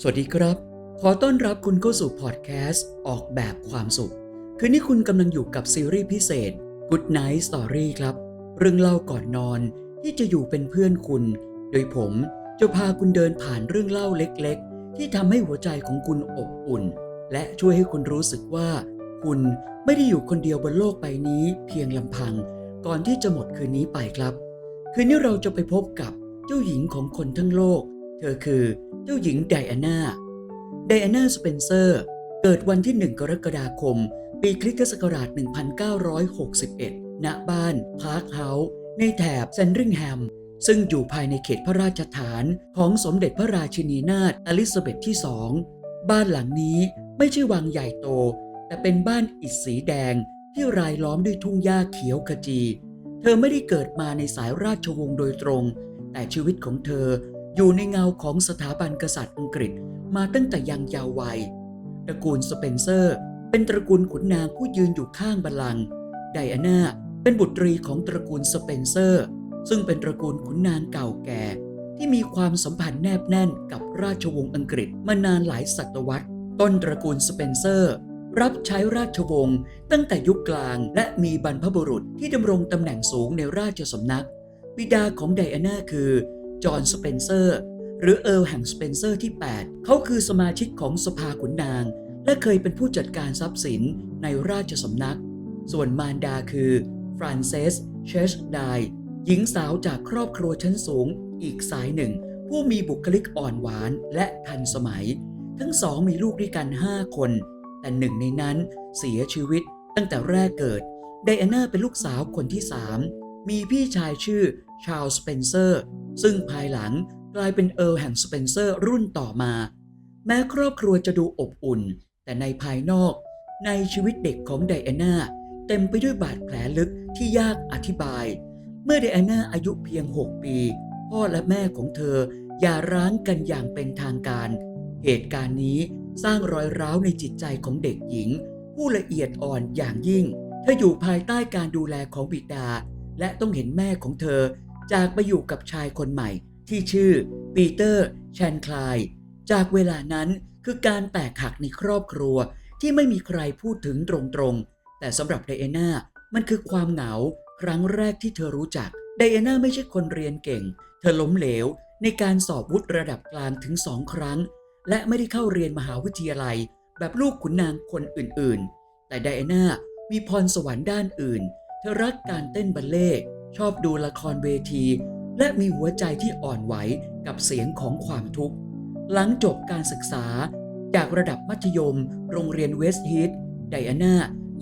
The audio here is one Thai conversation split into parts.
สวัสดีครับ ขอต้อนรับคุณเข้าสู่พอดแคสต์ออกแบบความสุข คืนนี้คุณกำลังอยู่กับซีรีส์พิเศษ Good Night Story ครับ เรื่องเล่าก่อนนอนที่จะอยู่เป็นเพื่อนคุณ โดยผมจะพาคุณเดินผ่านเรื่องเล่าเล็กๆ ที่ทำให้หัวใจของคุณอบอุ่น และช่วยให้คุณรู้สึกว่า คุณไม่ได้อยู่คนเดียวบนโลกใบนี้เพียงลำพัง ก่อนที่จะหมดคืนนี้ไปครับ คืนนี้เราจะไปพบกับเจ้าหญิงของคนทั้งโลก ธอคือเจ้าหญิงไดอาน่า ไดอาน่าสเปนเซอร์ เกิดวันที่ 1 กรกฎาคม ปีคริสตศักราช 1961 ณ บ้านพาร์คเฮาส์ในแถบเซนริงแฮม ซึ่งอยู่ภายในเขตพระราชฐานของสมเด็จพระราชินีนาถอลิซาเบธที่สอง บ้านหลังนี้ไม่ใช่วังใหญ่โต แต่เป็นบ้านอิฐสีแดงที่รายล้อมด้วยทุ่งหญ้าเขียวขจี เธอไม่ได้เกิดมาในสายราชวงศ์โดยตรง แต่ชีวิตของเธอ อยู่ในเงาของสถาบันกษัตริย์อังกฤษมาตั้งแต่ยังเยาว์วัย ตระกูลสเปนเซอร์ เป็นตระกูลขุนนางผู้ยืนอยู่ข้างบัลลังก์ไดอาน่าเป็นบุตรีของตระกูลสเปนเซอร์ ซึ่งเป็นตระกูลขุนนางเก่าแก่ ที่มีความสัมพันธ์แนบแน่นกับราชวงศ์อังกฤษมานานหลายศตวรรษ ต้นตระกูลสเปนเซอร์ รับใช้ราชวงศ์ตั้งแต่ยุคกลาง และมีบรรพบุรุษที่ดำรงตำแหน่งสูงในราชสำนัก บิดาของไดอาน่าคือ จอห์นสเปนเซอร์ หรือเอิร์ลแห่งสเปนเซอร์ที่ 8 เขาคือสมาชิกของสภาขุนนาง และเคยเป็นผู้จัดการทรัพย์สินในราชสำนัก ส่วนมารดาคือฟรานเซสเชชไดหญิงสาวจากครอบครัวชั้นสูงอีกสายหนึ่ง ผู้มีบุคลิกอ่อนหวานและทันสมัย ทั้งสองมีลูกด้วยกัน 5 คน แต่หนึ่งในนั้นเสียชีวิตตั้งแต่แรกเกิดไดอาน่าเป็นลูกสาวคนที่ 3 มีพี่ชายชื่อชาร์ลสเปนเซอร์ ซึ่งภายหลังกลายเป็นเอิร์ลแห่งสเปนเซอร์รุ่นต่อมา แม้ครอบครัวจะดูอบอุ่น แต่ในภายนอก ในชีวิตเด็กของไดอาน่าเต็มไปด้วยบาดแผลลึกที่ยากอธิบาย เมื่อไดอาน่าอายุเพียง 6 ปี พ่อและแม่ของเธอหย่าร้างกันอย่างเป็นทางการ เหตุการณ์นี้สร้างรอยร้าวในจิตใจของเด็กหญิง ผู้ละเอียดอ่อนอย่างยิ่ง เธออยู่ภายใต้การดูแลของบิดา และต้องเห็นแม่ของเธอ จากไปอยู่กับชายคนใหม่ที่ชื่อปีเตอร์แชนคลาย จากเวลานั้นคือการแตกหักในครอบครัวที่ไม่มีใครพูดถึงตรงๆ แต่สำหรับไดอาน่ามันคือความเหงาครั้งแรกที่เธอรู้จัก ไดอาน่าไม่ใช่คนเรียนเก่ง เธอล้มเหลวในการสอบวุฒิระดับกลางถึงสองครั้ง และไม่ได้เข้าเรียนมหาวิทยาลัย แบบลูกขุนนางคนอื่นๆ แต่ไดอาน่ามีพรสวรรค์ด้านอื่น เธอรักการเต้นบัลเล่ ชอบดูละครเวที และมีหัวใจที่อ่อนไหวกับเสียงของความทุกข์ หลังจบการศึกษา จากระดับมัธยม โรงเรียนเวสต์ฮีทไดอาน่า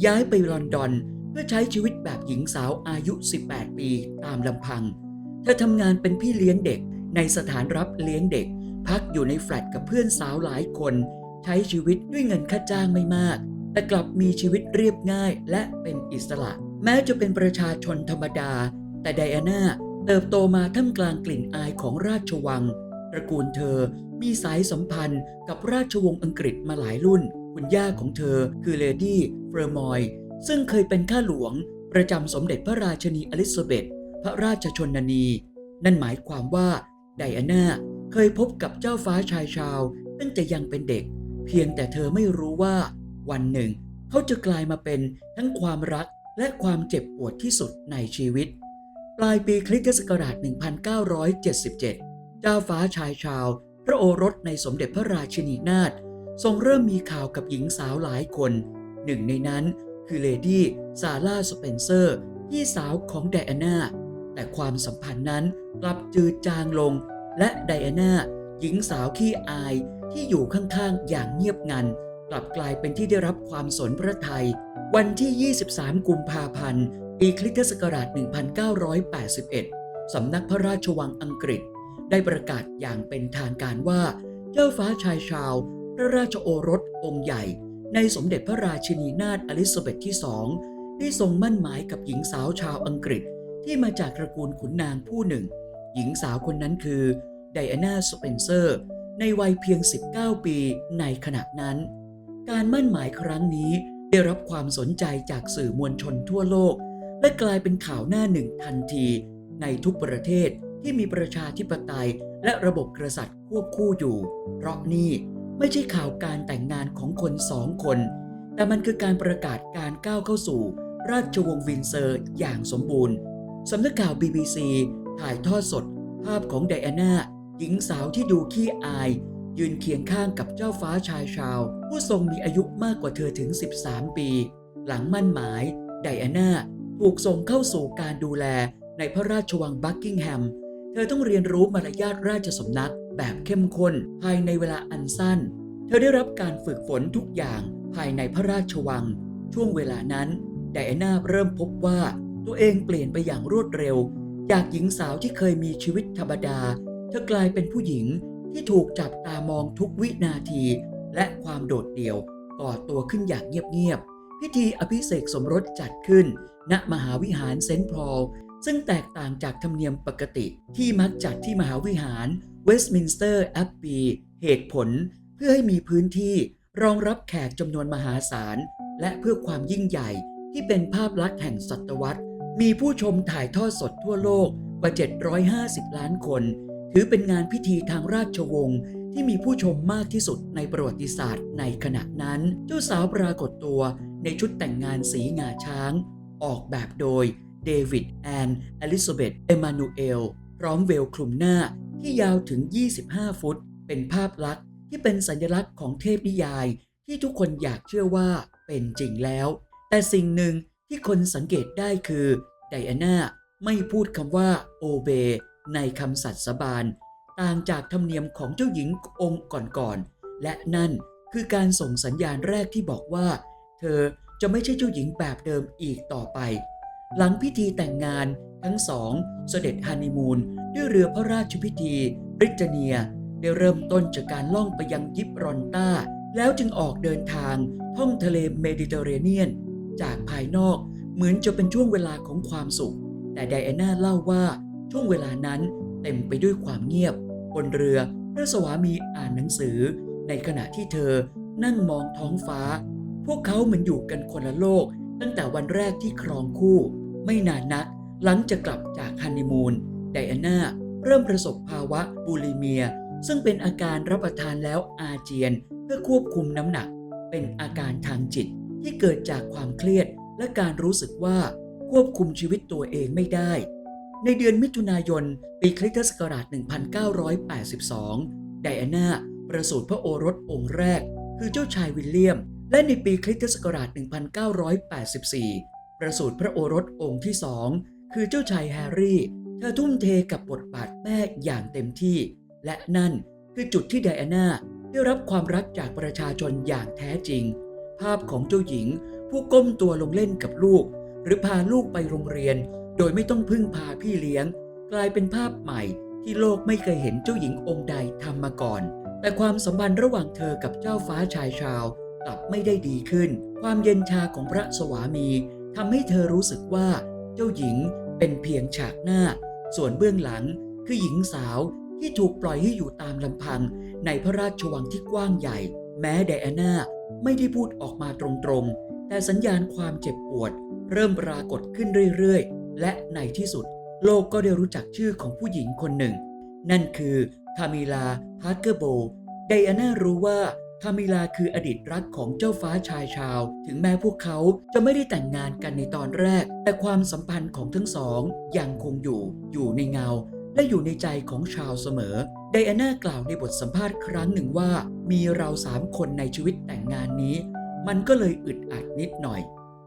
ย้ายไปลอนดอน เพื่อใช้ชีวิตแบบหญิงสาวอายุ 18 ปีตามลำพัง เธอทำงานเป็นพี่เลี้ยงเด็ก ในสถานรับเลี้ยงเด็ก พักอยู่ในแฟลตกับเพื่อนสาวหลายคน ใช้ชีวิตด้วยเงินค่าจ้างไม่มากแต่กลับมีชีวิตเรียบง่ายและเป็นอิสระ แม้จะเป็นประชาชนธรรมดา แต่ไดอาน่าเติบโตมาท่ามกลางกลิ่นอายของราชวัง ตระกูลเธอมีสายสัมพันธ์กับราชวงศ์อังกฤษมาหลายรุ่น คุณย่าของเธอคือเลดี้เฟอร์มอย ซึ่งเคยเป็นข้าหลวง ประจำสมเด็จพระราชนีอลิซาเบธพระราชชนนี นั่นหมายความว่าไดอาน่าเคยพบกับเจ้าฟ้าชายชาวตั้งแต่ยังเป็นเด็ก เพียงแต่เธอไม่รู้ว่า วันหนึ่ง เขาจะกลายมาเป็นทั้งความรักและความเจ็บปวดที่สุดในชีวิต ลายปีคริสตศักราช 1977 เจ้าฟ้าชายชาว พระโอรสในสมเด็จพระราชินีนาถทรงเริ่มมีข่าวกับหญิงสาวหลายคน หนึ่งในนั้นคือเลดี้ซาร่าสเปนเซอร์พี่สาวของไดอาน่าแต่ความสัมพันธ์นั้นกลับจืดจางลง และไดอาน่าหญิงสาวขี้อายที่อยู่ข้างๆ อย่างเงียบงัน กลับกลายเป็นที่ได้รับความสนพระทัยวันที่ 23 กุมภาพันธ์ปีคริสตศักราช 1981 สำนักพระราชวังอังกฤษ ได้ประกาศอย่างเป็นทางการว่า เจ้าฟ้าชายชาว พระราชโอรสองค์ใหญ่ ในสมเด็จพระราชินีนาถอลิซาเบธที่สองได้ทรงมั่นหมายกับหญิงสาวชาวอังกฤษ ที่มาจากตระกูลขุนนางผู้หนึ่ง หญิงสาวคนนั้นคือไดอาน่าสเปนเซอร์ ในวัยเพียง 19 ปีในขณะนั้น การมั่นหมายครั้งนี้ได้รับความสนใจจากสื่อมวลชนทั่วโลก และกลายเป็นข่าวหน้าหนึ่งทันที ในทุกประเทศที่มีประชาธิปไตย และระบบกษัตริย์ควบคู่อยู่ เพราะนี่ไม่ใช่ข่าวการแต่งงานของคนสองคน แต่มันคือการประกาศการก้าวเข้าสู่ ราชวงศ์วินเซอร์อย่างสมบูรณ์สำนักข่าว BBC ถ่ายทอดสด ภาพของไดอาน่าหญิงสาวที่ดูขี้อาย ยืนเคียงข้างกับเจ้าฟ้าชายชาว ผู้ทรงมีอายุมากกว่าเธอถึง 13 ปี หลังมั่นหมาย ไดอาน่า ถูกส่งเข้าสู่การดูแลในพระราชวังบักกิงแฮม เธอต้องเรียนรู้มารยาทราชสำนักแบบเข้มข้นภายในเวลาอันสั้น เธอได้รับการฝึกฝนทุกอย่างภายในพระราชวัง ช่วงเวลานั้นไดอาน่าเริ่มพบว่าตัวเองเปลี่ยนไปอย่างรวดเร็ว จากหญิงสาวที่เคยมีชีวิตธรรมดา เธอกลายเป็นผู้หญิงที่ถูกจับตามองทุกวินาที และความโดดเดี่ยวก่อตัวขึ้นอย่างเงียบๆ พิธีอภิเษกสมรสจัดขึ้น ณมหาวิหารเซนต์พอลซึ่งแตกต่างจากธรรมเนียมปกติที่มักจัดที่มหาวิหารเวสต์มินสเตอร์แอ b บีเหตุผลเพื่อให้มีพื้นที่รองรับแขกจำนวนมหาศาล และเพื่อความยิ่งใหญ่ที่เป็นภาพลักษณ์แห่งศตวรรษ มีผู้ชมถ่ายทอดสดทั่วโลกกว่า 750 ล้านคน ถือเป็นงานพิธีทางราชวงศ์ ที่มีผู้ชมมากที่สุดในประวัติศาสตร์ในขณะนั้น เจ้าสาวปรากฏตัวในชุดแต่งงานสีงาช้าง ออกแบบโดยเดวิดแอนอลิซาเบธเอมานูเอล พร้อมเวลคลุมหน้าที่ยาวถึง 25 ฟุต เป็นภาพลักษณ์ที่เป็นสัญลักษณ์ของเทพนิยาย ที่ทุกคนอยากเชื่อว่าเป็นจริงแล้ว แต่สิ่งหนึ่งที่คนสังเกตได้คือไดอาน่าไม่พูดคำว่าโอเบในคำสัตย์สบาน ต่างจากธรรมเนียมของเจ้าหญิงองค์ก่อนๆ และนั่นคือการส่งสัญญาณแรกที่บอกว่า เธอจะไม่ใช่เจ้าหญิงแบบเดิมอีกต่อไป หลังพิธีแต่งงานทั้งสองเสด็จฮันนีมูนด้วยเรือพระราชพิธีบริจเนีย ได้เริ่มต้นจากการล่องไปยังยิบรอนตาแล้วจึงออกเดินทางท่องทะเลเมดิเตอร์เรเนียน จากภายนอกเหมือนจะเป็นช่วงเวลาของความสุข แต่ไดอาน่าเล่าว่าช่วงเวลานั้น เต็มไปด้วยความเงียบบนเรือพระสวามีอ่านหนังสือ ในขณะที่เธอนั่งมองท้องฟ้า พวกเขาเหมือนอยู่กันคนละโลก ตั้งแต่วันแรกที่ครองคู่ ไม่นานนักหลังจากกลับจากฮันนีมูนไดอาน่าเริ่มประสบภาวะบูลิเมีย ซึ่งเป็นอาการรับประทานแล้วอาเจียน เพื่อควบคุมน้ำหนัก เป็นอาการทางจิตที่เกิดจากความเครียดและการรู้สึกว่าควบคุมชีวิตตัวเองไม่ได้ ในเดือนมิถุนายน ปีคริสตศักราช 1982 ไดอาน่าประสูติพระโอรสองค์แรก คือเจ้าชายวิลเลียม และในปีคริสตศักราช 1984 ประสูติพระโอรสองค์ที่สองคือเจ้าชายแฮร์รี่ เธอทุ่มเทกับบทบาทแม่อย่างเต็มที่ และนั่นคือจุดที่ไดอาน่าได้รับความรักจากประชาชนอย่างแท้จริง ภาพของเจ้าหญิงผู้ก้มตัวลงเล่นกับลูก หรือพาลูกไปโรงเรียน โดยไม่ต้องพึ่งพาพี่เลี้ยง กลายเป็นภาพใหม่ที่โลกไม่เคยเห็นเจ้าหญิงองค์ใดทำมาก่อน แต่ความสัมพันธ์ระหว่างเธอกับเจ้าฟ้าชายชาวกลับไม่ได้ดีขึ้น ความเย็นชาของพระสวามีทำให้เธอรู้สึกว่า เจ้าหญิงเป็นเพียงฉากหน้า ส่วนเบื้องหลังคือหญิงสาวที่ถูกปล่อยให้อยู่ตามลำพัง ในพระราชวังที่กว้างใหญ่ แม้ไดอาน่าไม่ได้พูดออกมาตรงๆ แต่สัญญาณความเจ็บปวด เริ่มปรากฏขึ้นเรื่อยๆ และในที่สุดโลกก็ได้รู้จักชื่อของผู้หญิงคนหนึ่ง นั่นคือคามิลาพาร์เกอร์โบไดอาน่ารู้ว่าคามิลาคืออดีตรักของเจ้าฟ้าชายชาว ถึงแม้พวกเขาจะไม่ได้แต่งงานกันในตอนแรก แต่ความสัมพันธ์ของทั้งสองยังคงอยู่ อยู่ในเงา และอยู่ในใจของชาวเสมอ ไดอาน่ากล่าวในบทสัมภาษณ์ครั้งหนึ่งว่า มีเราสามคนในชีวิตแต่งงานนี้ มันก็เลยอึดอัดนิดหน่อย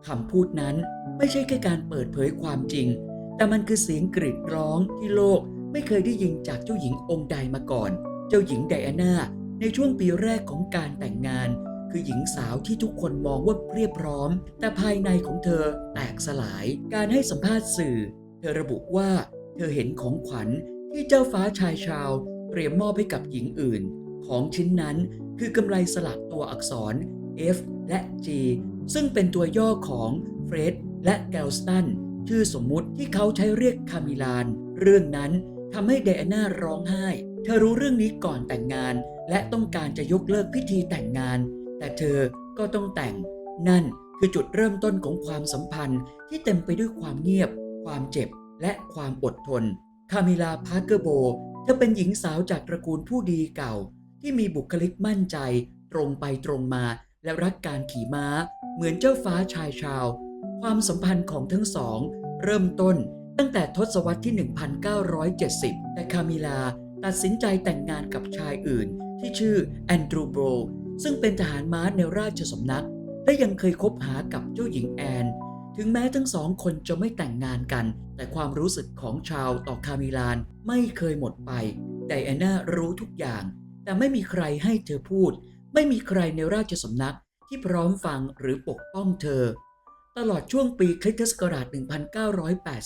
คำพูดนั้นไม่ใช่แค่การเปิดเผยความจริง แต่มันคือเสียงกรีดร้องที่โลกไม่เคยได้ยินจากเจ้าหญิงองค์ใดมาก่อน เจ้าหญิงไดอาน่าในช่วงปีแรกของการแต่งงาน คือหญิงสาวที่ทุกคนมองว่าเรียบพร้อม แต่ภายในของเธอแตกสลาย การให้สัมภาษณ์สื่อ เธอระบุว่าเธอเห็นของขวัญที่เจ้าฟ้าชายชาวเตรียมมอบให้กับหญิงอื่น ของชิ้นนั้นคือกำไรสลักตัวอักษร F และ G ซึ่งเป็นตัวย่อของเฟรดและแกลสตันชื่อสมมุติที่เขาใช้เรียกคามิลาน เรื่องนั้นทำให้ไดอาน่าร้องไห้ เธอรู้เรื่องนี้ก่อนแต่งงาน และต้องการจะยกเลิกพิธีแต่งงาน แต่เธอก็ต้องแต่ง นั่นคือจุดเริ่มต้นของความสัมพันธ์ที่เต็มไปด้วยความเงียบ ความเจ็บ และความอดทน คามิลาพาร์เกอร์โบ เธอเป็นหญิงสาวจากตระกูลผู้ดีเก่า ที่มีบุคลิกมั่นใจ ตรงไปตรงมา และรักการขี่ม้า เหมือนเจ้าฟ้าชายชาว ความสัมพันธ์ของทั้งสอง เริ่มต้นตั้งแต่ทศวรรษที่ 1970 แต่คามิลาตัดสินใจแต่งงานกับชายอื่น ที่ชื่อแอนดรูโบรซึ่งเป็นทหารม้าในราชสำนัก และยังเคยคบหากับเจ้าหญิงแอน ถึงแม้ทั้งสองคนจะไม่แต่งงานกัน แต่ความรู้สึกของชาวต่อคามิลานไม่เคยหมดไป ไดอาน่ารู้ทุกอย่าง แต่ไม่มีใครให้เธอพูด ไม่มีใครในราชสำนัก ที่พร้อมฟังหรือปกป้องเธอ ตลอดช่วงปีคริสตศักราช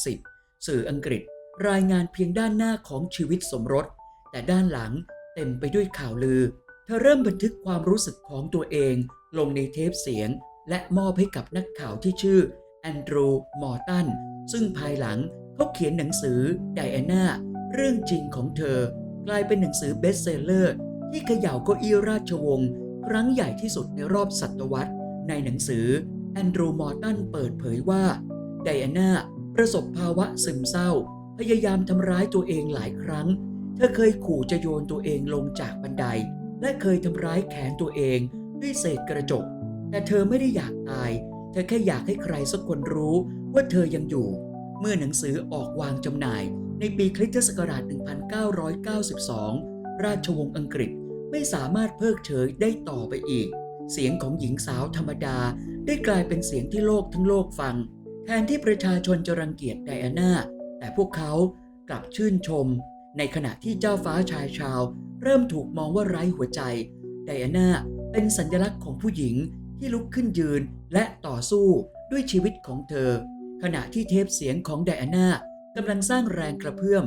1980 สื่ออังกฤษรายงานเพียงด้านหน้าของชีวิตสมรส แต่ด้านหลังเต็มไปด้วยข่าวลือ เธอเริ่มบันทึกความรู้สึกของตัวเองลงในเทปเสียง และมอบให้กับนักข่าวที่ชื่อแอนดรูมอร์ตัน ซึ่งภายหลังเขาเขียนหนังสือไดอาน่าเรื่องจริงของเธอ กลายเป็นหนังสือเบสเซลเลอร์ ที่เขย่าเก้าอี้ราชวงศ์ ครั้งใหญ่ที่สุดในรอบศตวรรษ ในหนังสือแอนดรูมอร์ตันเปิดเผยว่าไดอาน่าประสบภาวะซึมเศร้า พยายามทำร้ายตัวเองหลายครั้ง เธอเคยขู่จะโยนตัวเองลงจากบันได และเคยทำร้ายแขนตัวเองด้วยเศษกระจก แต่เธอไม่ได้อยากตาย เธอแค่อยากให้ใครสักคนรู้ว่าเธอยังอยู่ เมื่อหนังสือออกวางจำหน่าย ในปีคริสตศักราช 1992 ราชวงศ์อังกฤษ ไม่สามารถเพิกเฉยได้ต่อไปอีก เสียงของหญิงสาวธรรมดาได้กลายเป็นเสียงที่โลกทั้งโลกฟัง แทนที่ประชาชนจะรังเกียจไดอาน่า แต่พวกเขากลับชื่นชม ในขณะที่เจ้าฟ้าชายชาว เริ่มถูกมองว่าไร้หัวใจ ไดอาน่าเป็นสัญลักษณ์ของผู้หญิงที่ลุกขึ้นยืนและต่อสู้ด้วยชีวิตของเธอ ขณะที่เทปเสียงของไดอาน่ากำลังสร้างแรงกระเพื่อม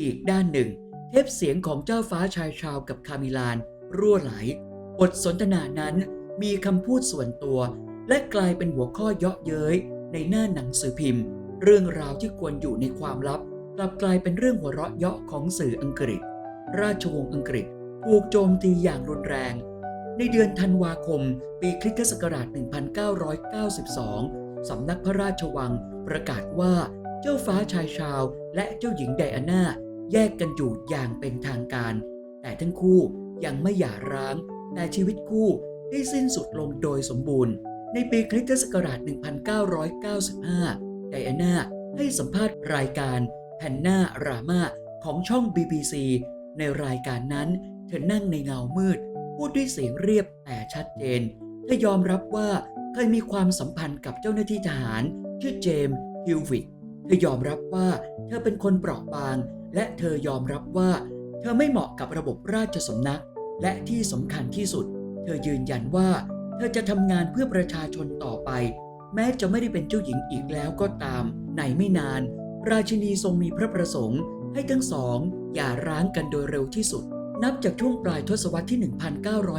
อีกด้านหนึ่ง เทปเสียงของเจ้าฟ้าชายชาวกับคามิลานรั่วไหล บทสนทนานั้นมีคำพูดส่วนตัว และกลายเป็นหัวข้อเยาะเย้ยในหน้าหนังสือพิมพ์ เรื่องราวที่ควรอยู่ในความลับ กลับกลายเป็นเรื่องหัวเราะเยาะของสื่ออังกฤษ ราชวงศ์อังกฤษถูกโจมตีอย่างรุนแรง ในเดือนธันวาคม ปีคริสตศักราช 1992 สำนักพระราชวังประกาศว่าเจ้าฟ้าชายชาวและเจ้าหญิงไดอาน่า แยกกันอยู่อย่างเป็นทางการ แต่ทั้งคู่ยังไม่หย่าร้าง แต่ชีวิตคู่ได้สิ้นสุดลงโดยสมบูรณ์ ในปีคริสตศักราช 1995 ไดอาน่าให้สัมภาษณ์รายการแพนนารามาของช่อง BBC ในรายการนั้น เธอนั่งในเงามืด พูดด้วยเสียงเรียบแต่ชัดเจนเธอยอมรับว่าเคยมีความสัมพันธ์กับเจ้าหน้าที่ทหาร ชื่อเจมส์ฮิลวิกเธอยอมรับว่าเธอเป็นคนเปราะบาง และเธอยอมรับว่า เธอไม่เหมาะกับระบบราชสำนัก และที่สำคัญที่สุด เธอยืนยันว่า เธอจะทำงานเพื่อประชาชนต่อไป แม้จะไม่ได้เป็นเจ้าหญิงอีกแล้วก็ตาม ในไม่นาน ราชินีทรงมีพระประสงค์ ให้ทั้งสองหย่าร้างกันโดยเร็วที่สุด นับจากช่วงปลายทศวรรษที่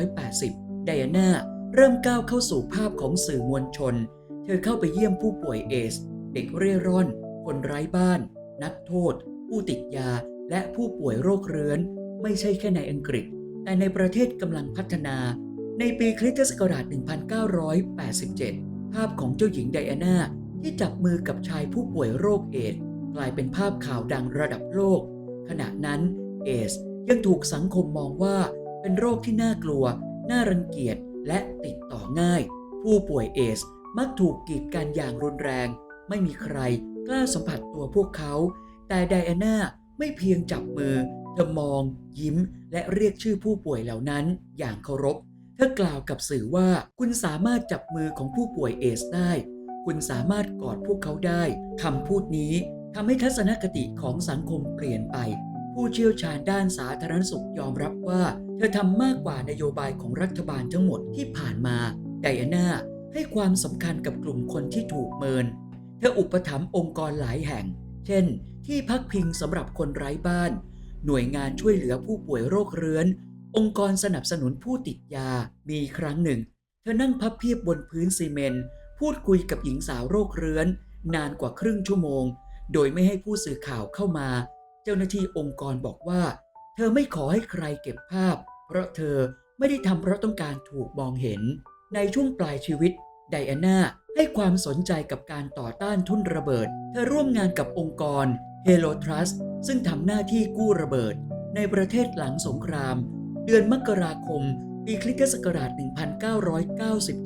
1980 ไดอาน่าเริ่มก้าวเข้าสู่ภาพของสื่อมวลชน เธอเข้าไปเยี่ยมผู้ป่วยเอส เด็กเร่ร่อน คนไร้บ้าน นักโทษ ผู้ติดยาและผู้ป่วยโรคเรื้อนไม่ใช่แค่ในอังกฤษ แต่ในประเทศกำลังพัฒนา ในปีคริสตศักราช 1987 ภาพของเจ้าหญิงไดอาน่าที่จับมือกับชายผู้ป่วยโรคเอดสกลายเป็นภาพข่าวดังระดับโลก ขณะนั้นเอสยังถูกสังคมมองว่าเป็นโรคที่น่ากลัว น่ารังเกียจ และติดต่อง่าย ผู้ป่วยเอสมักถูกกีดกันอย่างรุนแรง ไม่มีใครกล้าสัมผัสตัวพวกเขา แต่ไดอาน่าไม่เพียงจับมือเธอมอง ยิ้ม และเรียกชื่อผู้ป่วยเหล่านั้นอย่างเคารพ เธอกล่าวกับสื่อว่าคุณสามารถจับมือของผู้ป่วยเอสได้ คุณสามารถกอดพวกเขาได้คำพูดนี้ทำให้ทัศนคติของสังคมเปลี่ยนไป ผู้เชี่ยวชาญด้านสาธารณสุขยอมรับว่า เธอทำมากกว่านโยบายของรัฐบาลทั้งหมดที่ผ่านมาไดอาน่าให้ความสำคัญกับกลุ่มคนที่ถูกเมิน เธออุปถัมภ์องค์กรหลายแห่ง เช่น ที่พักพิงสำหรับคนไร้บ้าน หน่วยงานช่วยเหลือผู้ป่วยโรคเรื้อน องค์กรสนับสนุนผู้ติดยา มีครั้งหนึ่ง เธอนั่งพับเพียบบนพื้นซีเมนต์พูดคุยกับหญิงสาวโรคเรื้อน นานกว่าครึ่งชั่วโมง โดยไม่ให้ผู้สื่อข่าวเข้ามา เจ้าหน้าที่องค์กรบอกว่า เธอไม่ขอให้ใครเก็บภาพ เพราะเธอไม่ได้ทำเพราะต้องการถูกมองเห็น ในช่วงปลายชีวิตไดอาน่า ให้ความสนใจกับการต่อต้านทุ่นระเบิด เธอร่วมงานกับองค์กร Helo Trust ซึ่งทำหน้าที่กู้ระเบิด ในประเทศหลังสงคราม เดือนมกราคม ปีคริสตศักราช 1997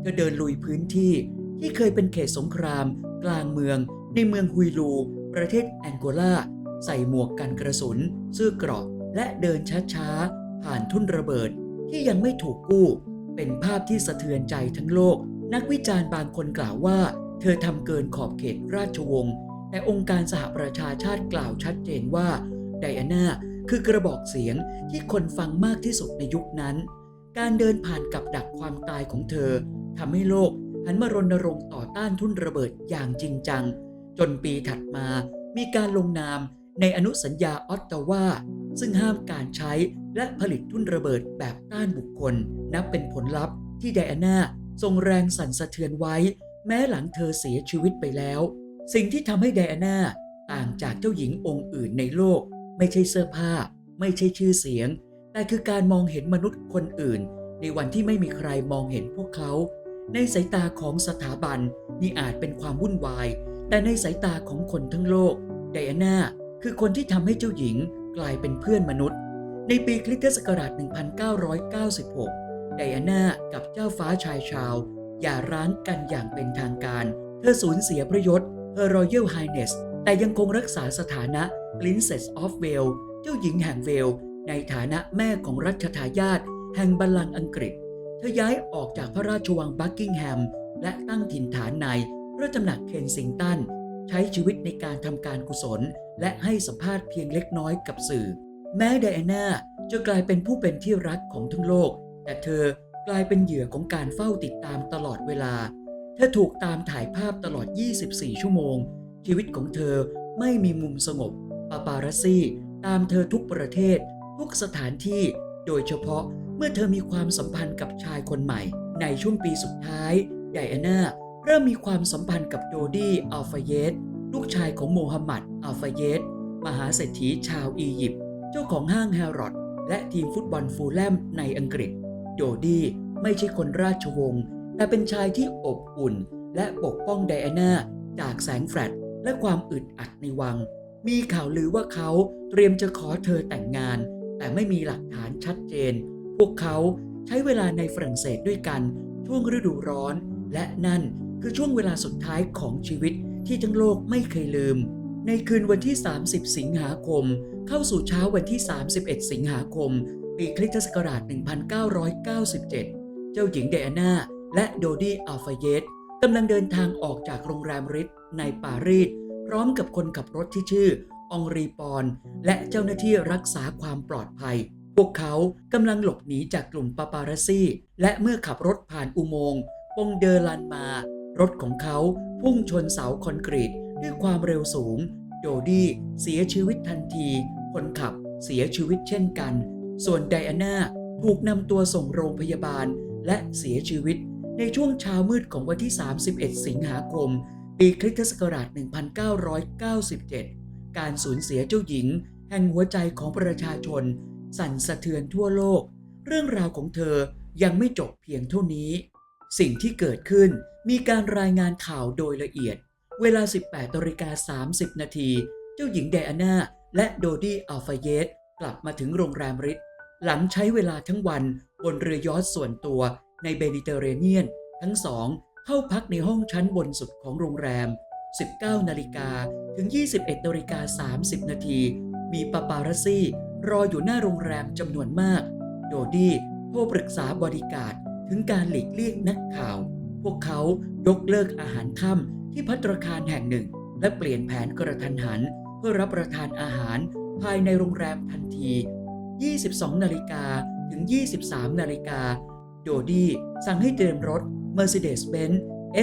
เธอเดินลุยพื้นที่ที่เคยเป็นเขตสงคราม กลางเมือง ในเมืองฮุยลู ประเทศแองโกลา ใส่หมวกกันกระสุนเสื้อกราะและเดินช้าๆ ผ่านทุ่นระเบิดที่ยังไม่ถูกกู้ เป็นภาพที่สะเทือนใจทั้งโลก นักวิจารณ์บางคนกล่าวว่า เธอทำเกินขอบเขตราชวงศ์แต่องค์การสหประชาชาติกล่าวชัดเจนว่าไดอาน่าคือกระบอกเสียงที่คนฟังมากที่สุดในยุคนั้น การเดินผ่านกับดักความตายของเธอทำให้โลกหันมารณรงค์ต่อต้านทุ่นระเบิดอย่างจริงจัง จนปีถัดมามีการลงนามในอนุสัญญาออตตาวาซึ่งห้ามการใช้และผลิตทุ่นระเบิดแบบต้านบุคคล นับเป็นผลลัพธ์ที่ไดอาน่า ทรงแรงสั่นสะเทือนไว้ แม้หลังเธอเสียชีวิตไปแล้ว สิ่งที่ทำให้ไดอาน่าต่างจากเจ้าหญิงองค์อื่นในโลก ไม่ใช่เสื้อผ้า ไม่ใช่ชื่อเสียง แต่คือการมองเห็นมนุษย์คนอื่น ในวันที่ไม่มีใครมองเห็นพวกเขา ในสายตาของสถาบันนี่อาจเป็นความวุ่นวาย แต่ในสายตาของคนทั้งโลกไดอาน่าคือคนที่ทำให้เจ้าหญิงกลายเป็นเพื่อนมนุษย์ ในปีคริสตศักราช 1996 ไดอาน่ากับเจ้าฟ้าชายชาว อย่าร้างกันอย่างเป็นทางการ เธอสูญเสียพระยศ Her Royal Highness แต่ยังคงรักษาสถานะ Princess of Wales เจ้าหญิงแห่งเวล ในฐานะแม่ของรัชทายาทแห่งบัลลังก์อังกฤษ เธอย้ายออกจากพระราชวังบักกิงแฮม และตั้งถิ่นฐานในพระตำหนักเคนซิงตัน ใช้ชีวิตในการทำการกุศล และให้สัมภาษณ์เพียงเล็กน้อยกับสื่อ แม้ไดอาน่าจะกลายเป็นผู้เป็นที่รักของทั้งโลก แต่เธอกลายเป็นเหยื่อของการเฝ้าติดตามตลอดเวลา เธอถูกตามถ่ายภาพตลอด 24 ชั่วโมง ชีวิตของเธอไม่มีมุมสงบ ปาปารัสซี่ ตามเธอทุกประเทศ ทุกสถานที่ โดยเฉพาะเมื่อเธอมีความสัมพันธ์กับชายคนใหม่ ในช่วงปีสุดท้ายไดอาน่าเริ่มมีความสัมพันธ์กับโดดี้อัลฟาเยตลูกชายของโมฮัมหมัดอัลฟาเยตมหาเศรษฐีชาวอียิปต์ เจ้าของห้างแฮร์รอดและทีมฟุตบอลฟูลแลมในอังกฤษ โดดี้ไม่ใช่คนราชวงศ์แต่เป็นชายที่อบอุ่น และปกป้องไดอาน่าจากแสงแฟลชและความอึดอัดในวัง มีข่าวลือว่าเขาเตรียมจะขอเธอแต่งงาน แต่ไม่มีหลักฐานชัดเจน พวกเขาใช้เวลาในฝรั่งเศสด้วยกัน ช่วงฤดูร้อน และนั่นคือช่วงเวลาสุดท้ายของชีวิตที่ทั้งโลกไม่เคยลืม ในคืนวันที่ 30 สิงหาคม เข้าสู่เช้าวันที่ 31 สิงหาคม ปีคริสตศักราช 1997 เจ้าหญิงไดอาน่าและโดดี้อัลฟาเยตกำลังเดินทางออกจากโรงแรมริทในปารีสพร้อมกับคนขับรถที่ชื่อองรีปอน และเจ้าหน้าที่รักษาความปลอดภัย พวกเขากำลังหลบหนีจากกลุ่มปาปารัสซี่ และเมื่อขับรถผ่านอุโมงค์ปงเดอลันมา รถของเขาพุ่งชนเสาคอนกรีตด้วยความเร็วสูง โดดี้เสียชีวิตทันที คนขับเสียชีวิตเช่นกัน ส่วนไดอาน่าถูกนำตัวส่งโรงพยาบาลและเสียชีวิตในช่วงเช้ามืดของวันที่ 31 สิงหาคม ปีคริสตศักราช 1997 การสูญเสียเจ้าหญิง แห่งหัวใจของประชาชน สั่นสะเทือนทั่วโลก เรื่องราวของเธอยังไม่จบเพียงเท่านี้ สิ่งที่เกิดขึ้นมีการรายงานข่าวโดยละเอียด เวลา 18นาฬิกา30 นาที เจ้าหญิงไดอาน่าและโดดี้อัลฟาเยต ลับมาถึงโรงแรมริทหลังใช้เวลาทั้งวันบนเรือยอชส่วนตัวในเบดิเตอร์เรเนียน ทั้งสองเข้าพักในห้องชั้นบนสุดของโรงแรม 19 นาฬิกาถึง 21นาฬิกา30 นาที มีปาปารัสซี่รออยู่หน้าโรงแรมจำนวนมาก โดดี้โทรปรึกษาบริการถึงการหลีกเลี่ยงนักข่าว พวกเขายกเลิกอาหารค่ำที่พัตตาคารแห่งหนึ่ง และเปลี่ยนแผนกระทันหัน เพื่อรับประทานอาหาร ภายในโรงแรมทันที 22 นาฬิกาถึง 23 นาฬิกา โดดี้สั่งให้เตรียมรถ Mercedes-Benz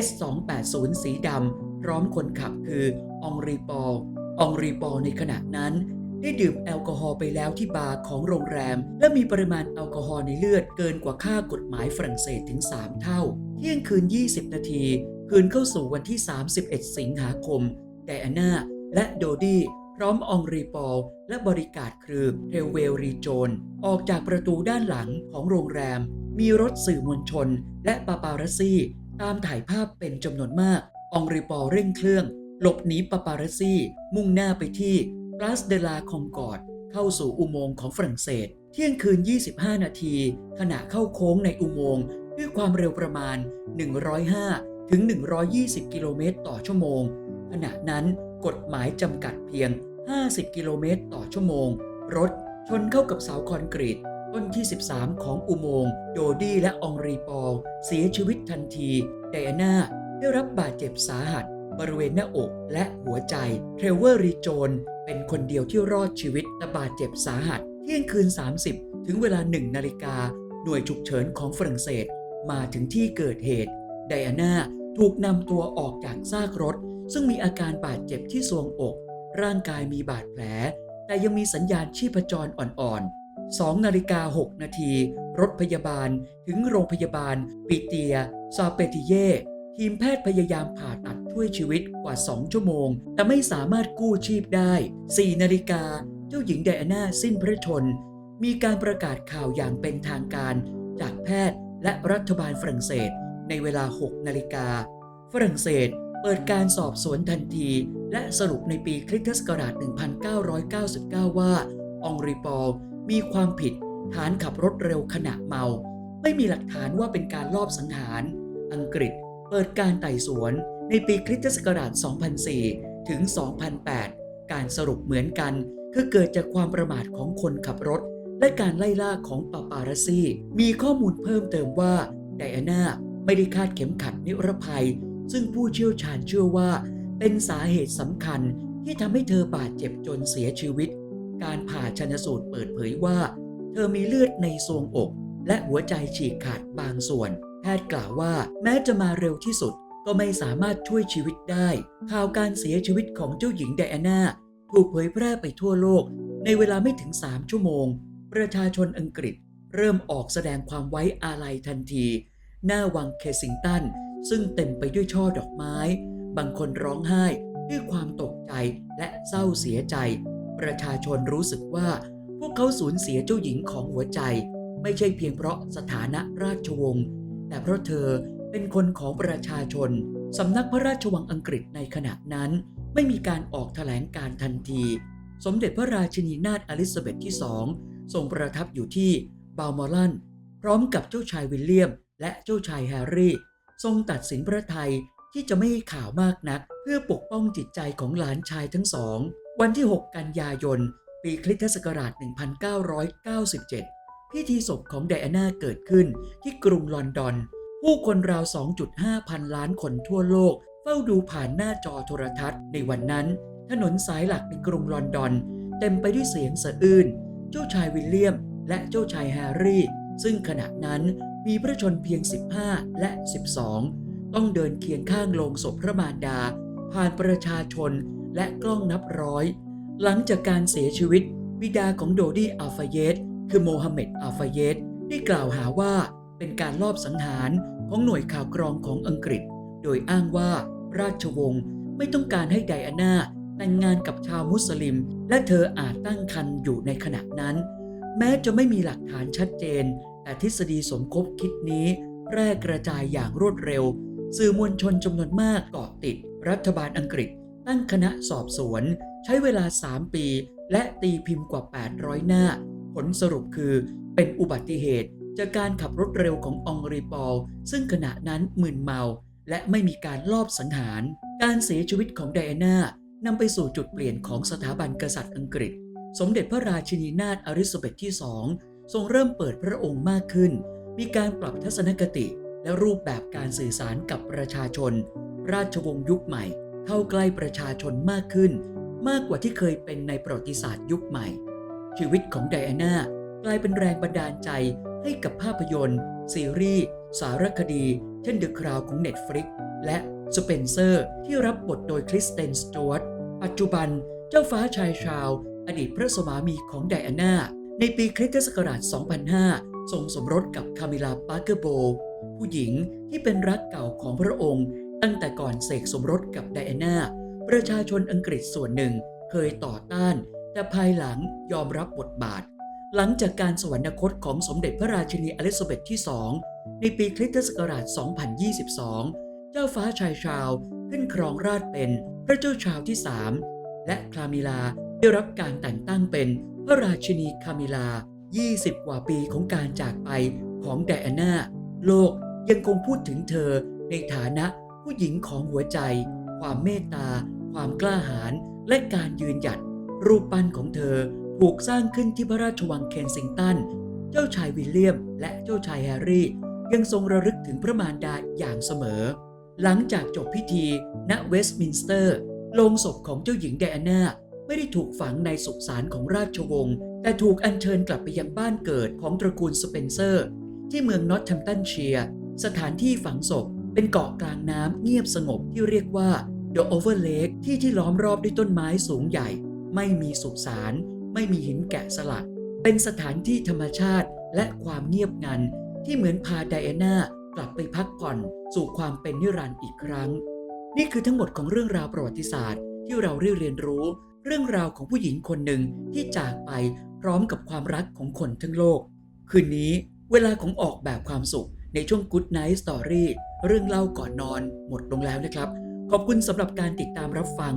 S280 สีดำพร้อมคนขับคือองรีปอลองรีปอลในขณะนั้นได้ดื่มแอลกอฮอล์ไปแล้วที่บาร์ของโรงแรม และมีปริมาณแอลกอฮอล์ในเลือดเกินกว่าค่ากฎหมายฝรั่งเศสถึง 3 เท่า เที่ยงคืน 20 นาที คืนเข้าสู่วันที่ 31 สิงหาคม ไดอาน่าและโดดี้ ร้อมองรีปอลและบริการคือเทเวลรีโจน ออกจากประตูด้านหลังของโรงแรม มีรถสื่อมวลชน และปาปารัสซี่ ตามถ่ายภาพเป็นจำนวนมากองรีปอลเร่งเครื่อง หลบหนีปาปารัสซี่ มุ่งหน้าไปที่กลาสเดลาคองกอดเข้าสู่อุโมงค์ของฝรั่งเศส เที่ยงคืน 25 นาที ขณะเข้าโค้งในอุโมงค์ด้วยความเร็วประมาณ 105 ถึง 120 กิโลเมตรต่อชั่วโมง ขณะนั้นกฎหมายจำกัดเพียง 50 กิโลเมตรต่อชั่วโมง รถชนเข้ากับเสาคอนกรีต ต้นที่ 13 ของอุโมงค์โดดี้และองรีปอล เสียชีวิตทันที ไดอาน่าได้รับบาดเจ็บสาหัส บริเวณหน้าอกและหัวใจ เทรเวอร์รีโจน เป็นคนเดียวที่รอดชีวิตแต่บาดเจ็บสาหัส เที่ยงคืน 30 ถึงเวลา 1 นาฬิกา หน่วยฉุกเฉินของฝรั่งเศส มาถึงที่เกิดเหตุ ไดอาน่าถูกนำตัวออกจากซากรถ ซึ่งมีอาการบาดเจ็บที่ทรวงอก ร่างกายมีบาดแผล แต่ยังมีสัญญาณชีพจรอ่อนๆ2นาฬิกา6นาที รถพยาบาลถึงโรงพยาบาลปีเตีย ซาเปติเย่ทีมแพทย์พยายามผ่าตัดช่วยชีวิตกว่า 2 ชั่วโมง แต่ไม่สามารถกู้ชีพได้ 4นาฬิกา เจ้าหญิงไดอาน่าสิ้นพระชนม์มีการประกาศข่าวอย่างเป็นทางการ จากแพทย์และรัฐบาลฝรั่งเศส ในเวลา 6 นาฬิกา ฝรั่งเศส เปิดการสอบสวนทันที และสรุปในปีคริสตศักราช 1999 ว่า องรีปอลมีความผิดฐานขับรถเร็วขณะเมา ไม่มีหลักฐานว่าเป็นการลอบสังหาร อังกฤษเปิดการไต่สวนในปีคริสตศักราช 2004 ถึง 2008 การสรุปเหมือนกัน คือเกิดจากความประมาทของคนขับรถ และการไล่ล่าของปาปารัซีมีข้อมูลเพิ่มเติมว่าไดอาน่าไม่ได้คาดเข็มขัดนิรภัย ซึ่งผู้เชี่ยวชาญเชื่อว่า เป็นสาเหตุสำคัญที่ทำให้เธอบาดเจ็บจนเสียชีวิต การผ่าชันสูตรเปิดเผยว่า เธอมีเลือดในทรวงอก และหัวใจฉีกขาดบางส่วน แพทย์กล่าวว่าแม้จะมาเร็วที่สุดก็ไม่สามารถช่วยชีวิตได้ ข่าวการเสียชีวิตของเจ้าหญิงไดอาน่าถูกเผยแพร่ไปทั่วโลก ในเวลาไม่ถึง 3 ชั่วโมง ประชาชนอังกฤษ เริ่มออกแสดงความไว้อาลัยทันที หน้าวังเคสิงตัน ซึ่งเต็มไปด้วยช่อดอกไม้ บางคนร้องไห้ด้วยความตกใจและเศร้าเสียใจ ประชาชนรู้สึกว่า พวกเขาสูญเสียเจ้าหญิงของหัวใจ ไม่ใช่เพียงเพราะสถานะราชวงศ์แต่เพราะเธอเป็นคนของประชาชน สำนักพระราชวังอังกฤษในขณะนั้น ไม่มีการออกแถลงการทันที สมเด็จพระราชินีนาถอลิซาเบธที่สองทรงประทับอยู่ที่บาลมอรันพร้อมกับเจ้าชายวิลเลียม และเจ้าชายแฮร์รี่ ทรงตัดสินพระทัยที่จะไม่ให้ข่าวมากนัก เพื่อปกป้องจิตใจของหลานชายทั้งสอง วันที่ 6 กันยายน ปีคริสตศักราช 1997 พิธีศพของไดอาน่าเกิดขึ้นที่กรุงลอนดอน ผู้คนราว 2.5 พันล้านคนทั่วโลก เฝ้าดูผ่านหน้าจอโทรทัศน์ ในวันนั้น ถนนสายหลักในกรุงลอนดอน เต็มไปด้วยเสียงสะอื้น เจ้าชายวิลเลียม และเจ้าชายแฮร์รี่ ซึ่งขณะนั้น มีพระชนเพียง 15 และ 12 ต้องเดินเคียงข้างโลงศพพระมารดา ผ่านประชาชนและกล้องนับร้อย หลังจากการเสียชีวิต บิดาของโดดี้อัลฟาเยตคือโมฮัมเหม็ดอัลฟาเยตได้กล่าวหาว่าเป็นการลอบสังหารของหน่วยข่าวกรองของอังกฤษ โดยอ้างว่าราชวงศ์ไม่ต้องการให้ไดอาน่าแต่งงานกับชาวมุสลิม และเธออาจตั้งครรภ์อยู่ในขณะนั้น แม้จะไม่มีหลักฐานชัดเจน แต่ทฤษฎีสมคบคิดนี้แพร่กระจายอย่างรวดเร็ว สื่อมวลชนจำนวนมากเกาะติด รัฐบาลอังกฤษ ตั้งคณะสอบสวน ใช้เวลา 3 ปี และตีพิมพ์กว่า 800 หน้า ผลสรุปคือเป็นอุบัติเหตุจากการขับรถเร็วขององรีปอล ซึ่งขณะนั้นมึนเมา และไม่มีการลอบสังหาร การเสียชีวิตของไดอาน่านำไปสู่จุดเปลี่ยนของสถาบันกษัตริย์อังกฤษ สมเด็จพระราชินีนาถอลิซาเบธที่สอง ทรงเริ่มเปิดพระองค์มากขึ้น มีการปรับทัศนคติและรูปแบบการสื่อสารกับประชาชน ราชวงศ์ยุคใหม่ เข้าใกล้ประชาชนมากขึ้น มากกว่าที่เคยเป็นในประวัติศาสตร์ยุคใหม่ ชีวิตของไดอาน่ากลายเป็นแรงบันดาลใจให้กับภาพยนตร์ ซีรีส์ สารคดี เช่น The Crown ของ Netflix และสเปนเซอร์ที่รับบทโดยคริสเตนสจวตปัจจุบันเจ้าฟ้าชายชาว อดีตพระสวามีของไดอาน่า ในปีคริสตศักราช 2005 ทรงสมรสกับคามิลาปาร์เกอร์โบ ผู้หญิงที่เป็นรักเก่าของพระองค์ตั้งแต่ก่อนเสกสมรสกับไดอาน่า ประชาชนอังกฤษส่วนหนึ่งเคยต่อต้าน แต่ภายหลังยอมรับบทบาท หลังจากการสวรรคตของสมเด็จพระราชินีอลิซาเบธที่ 2 ในปีคริสตศักราช 2022 เจ้าฟ้าชายชาวขึ้นครองราชเป็นพระเจ้าชาวที่ 3 และคลามิลาได้รับการแต่งตั้งเป็น พระราชินีคามิลา 20 กว่าปีของการจากไปของไดอาน่า โลกยังคงพูดถึงเธอในฐานะผู้หญิงของหัวใจ ความเมตตา ความกล้าหาญ และการยืนหยัด รูปปั้นของเธอถูกสร้างขึ้นที่พระราชวังเคนซิงตัน เจ้าชายวิลเลียม และเจ้าชายแฮร์รี่ ยังทรงระลึกถึงพระมารดาอย่างเสมอ หลังจากจบพิธีณเวสต์มินสเตอร์ โลงศพของเจ้าหญิงไดอาน่า ไม่ได้ถูกฝังในสุสานของราชวงศ์แต่ถูกอัญเชิญกลับไปยังบ้านเกิดของตระกูลสเปนเซอร์ ที่เมืองนอตแทมตันเชียร์สถานที่ฝังศพเป็นเกาะกลางน้ำเงียบสงบที่เรียกว่า The Over Lake ที่ที่ล้อมรอบด้วยต้นไม้สูงใหญ่ ไม่มีสุสานไม่มีหินแกะสลัก เป็นสถานที่ธรรมชาติและความเงียบงัน ที่เหมือนพาไดอาน่ากลับไปพักผ่อนสู่ความเป็นนิรันดร์อีกครั้ง นี่คือทั้งหมดของเรื่องราวประวัติศาสตร์ที่เราเรียนรู้ เรื่องราวของผู้หญิงคนหนึ่งที่จากไปพร้อมกับความรักของคนทั้งโลก คืนนี้เวลาของออกแบบความสุขในช่วง Good Night Story เรื่องเล่าก่อนนอนหมดลงแล้วนะครับ ขอบคุณสำหรับการติดตามรับฟัง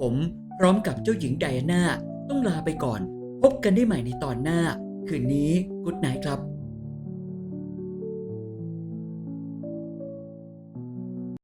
ผมพร้อมกับเจ้าหญิงไดอาน่าต้องลาไปก่อน พบกันได้ใหม่ในตอนหน้า คืนนี้ Good Night ครับ